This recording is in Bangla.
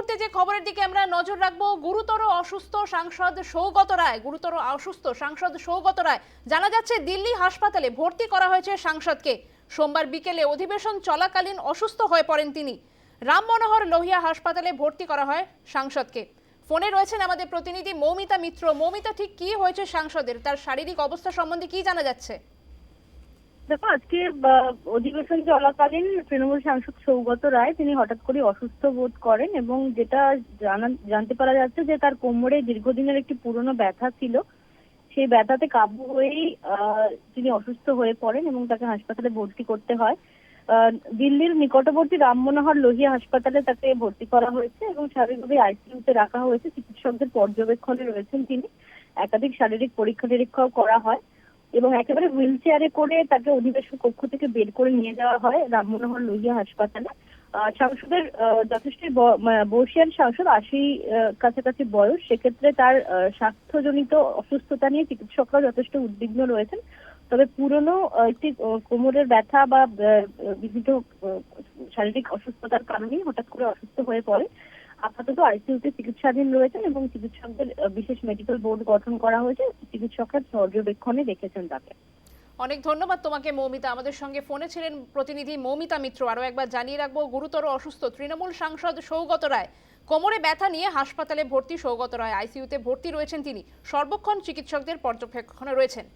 মুহূর্তে যে খবরের দিকে আমরা নজর রাখব, গুরুতর অসুস্থ সাংসদ সৌগত রায়, গুরুতর অসুস্থ সাংসদ সৌগত রায়। জানা যাচ্ছে, দিল্লি হাসপাতালে ভর্তি করা হয়েছে সাংসদকে। সোমবার বিকেলে অধিবেশন চলাকালীন অসুস্থ হয়ে পড়েন তিনি। রাম মনোহর লোহিয়া হাসপাতালে ভর্তি করা হয় সাংসদকে। ফোনে রয়েছেন আমাদের প্রতিনিধি মৌমিতা মিত্র। মৌমিতা, ঠিক কি হয়েছে সাংসদের? তার শারীরিক অবস্থা সম্বন্ধে কি জানা যাচ্ছে? দেখো, আজকে অধিবেশন চলাকালীন তৃণমূল সাংসদ সৌগত রায়, তিনি হঠাৎ করে অসুস্থ বোধ করেন এবং যেটা জানতে পারা যাচ্ছে যে তার কোমরে দীর্ঘদিনের একটি পুরনো ব্যথা ছিল। সেই ব্যথাতে কাবু হয়েই তিনি অসুস্থ হয়ে পড়েন এবং তাকে হাসপাতালে ভর্তি করতে হয়। দিল্লির নিকটবর্তী রাম মনোহর লোহিয়া হাসপাতালে তাকে ভর্তি করা হয়েছে এবং স্বাভাবিকভাবে আইসিইউতে রাখা হয়েছে। চিকিৎসকদের পর্যবেক্ষণে রয়েছেন তিনি। একাধিক শারীরিক পরীক্ষা নিরীক্ষাও করা হয়। এবং একেবারে হুইল চেয়ারে করে তাকে অধিবেশন কক্ষ থেকে বের করে নিয়ে যাওয়া হয় রাম মনোহর লোহিয়া হাসপাতালে। সাংসদের যথেষ্ট বর্ষিয়ান সাংসদ আশি কাছাকাছি বয়স। সেক্ষেত্রে তার স্বাস্থ্যজনিত অসুস্থতা নিয়ে চিকিৎসকরা যথেষ্ট উদ্বিগ্ন রয়েছেন। তবে পুরনো একটি কোমরের ব্যথা বা বিভিন্ন শারীরিক অসুস্থতার কারণেই হঠাৎ করে অসুস্থ হয়ে পড়ে। আপাতত আইসিইউতে চিকিৎসাধীন রয়েছেন এবং চিকিৎসকদের বিশেষ মেডিকেল বোর্ড গঠন করা হয়েছে। চিকিৎসকরা পর্যবেক্ষণে রেখেছেন তাকে। অনেক ধন্যবাদ তোমাকে, মৌমিতা। আমাদের সঙ্গে ফোনে ছিলেন প্রতিনিধি মৌমিতা মিত্র। আরও একবার জানিয়ে রাখব, গুরুতর অসুস্থ তৃণমূল সাংসদ সৌগত রায়। কোমরে ব্যথা নিয়ে হাসপাতালে ভর্তি সৌগত রায়। আইসিইউতে ভর্তি রয়েছেন তিনি। সর্বক্ষণ চিকিৎসকদের পর্যবেক্ষণে রয়েছেন।